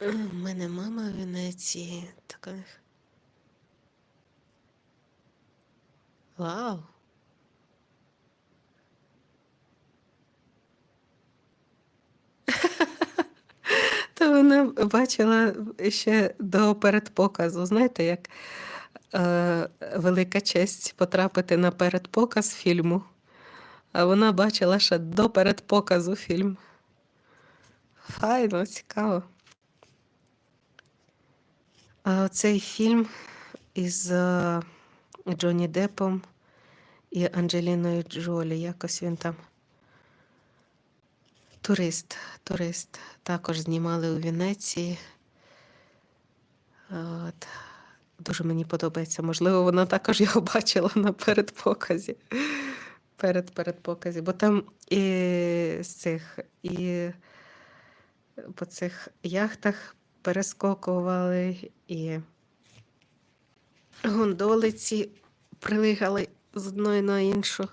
У мене мама в Венеції. Така. Вау. То вона бачила ще до передпоказу. Знаєте, як е, велика честь потрапити на передпоказ фільму. А вона бачила ще до передпоказу фільм. Файно, цікаво. Цей фільм із е, Джонні Деппом і Анджеліною Джолі. Якось він там. Турист, турист. Також знімали у Венеції. От. Дуже мені подобається. Можливо, вона також його бачила на передпоказі. Перед передпоказі. Бо там і з цих, і по цих яхтах перескокували, і гондолиці прилигали з одної на іншу.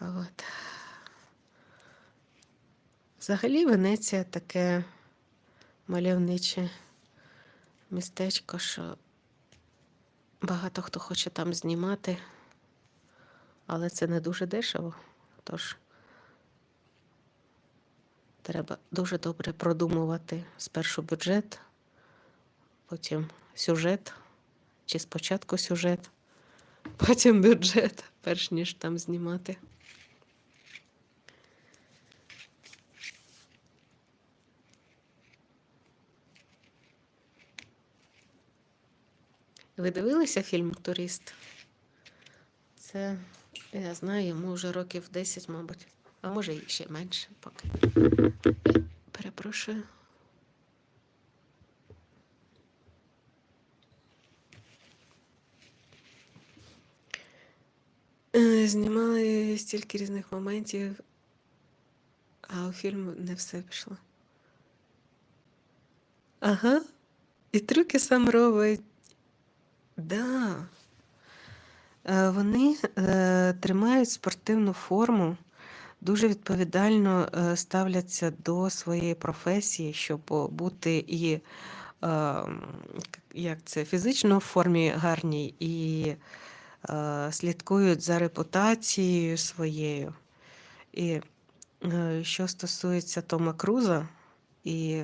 От. Взагалі Венеція таке мальовниче містечко, що багато хто хоче там знімати, але це не дуже дешево. Тож треба дуже добре продумувати спершу бюджет, потім сюжет, чи спочатку сюжет, потім бюджет, перш ніж там знімати. Ви дивилися фільм Турист? Це, я знаю, йому вже років 10, мабуть, а може і ще менше поки. Перепрошую. Е, Знімали стільки різних моментів, а у фільму не все пішло. Ага. І трюки сам робить. Да. Е, Вони е, тримають спортивну форму, дуже відповідально е, ставляться до своєї професії, щоб бути і е, як це, фізично в формі гарній, і е, слідкують за репутацією своєю. І е, що стосується Тома Круза і,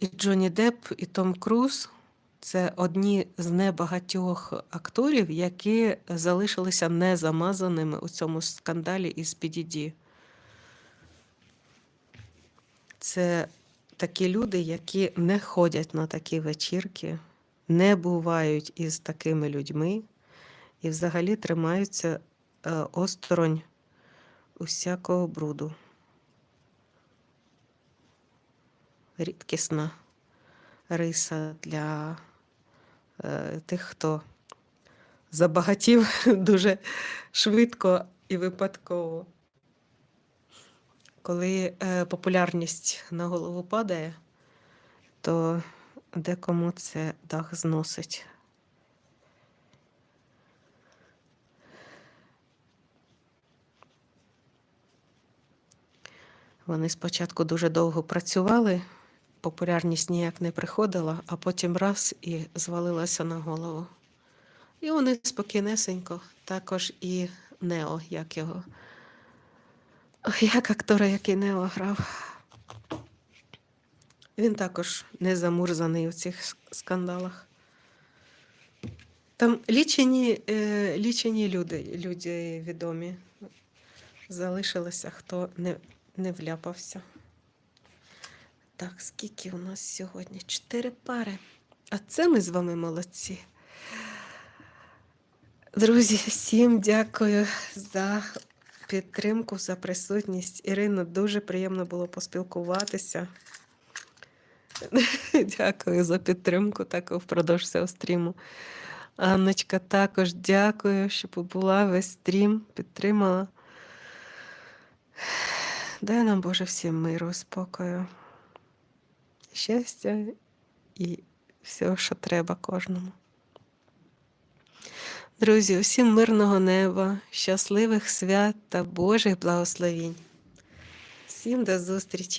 і Джонні Депп, і Том Круз. Це одні з небагатьох акторів, які залишилися незамазаними у цьому скандалі із PDD. Це такі люди, які не ходять на такі вечірки, не бувають із такими людьми і взагалі тримаються е, осторонь усякого бруду. Рідкісна риса для тих, хто забагатів дуже швидко і випадково. Коли е, популярність на голову падає, то декому це дах зносить. Вони спочатку дуже довго працювали, популярність ніяк не приходила, а потім раз і звалилася на голову. І вони спокійнесенько, також і Нео, як його. Як актора, який Нео грав. Він також не замурзаний у цих скандалах. Там лічені, е, лічені люди, люди відомі. Залишилося, хто не, не вляпався. Так, скільки у нас сьогодні? Чотири пари. А це ми з вами молодці. Друзі, всім дякую за підтримку, за присутність. Ірино, дуже приємно було поспілкуватися. Дякую за підтримку так впродовж цього стріму. Анночка, також дякую, що побула весь стрім, підтримала. Дай нам, Боже, всім миру, спокою, щастя і всього, що треба кожному. Друзі, усім мирного неба, щасливих свят та Божих благословінь. Всім до зустрічі!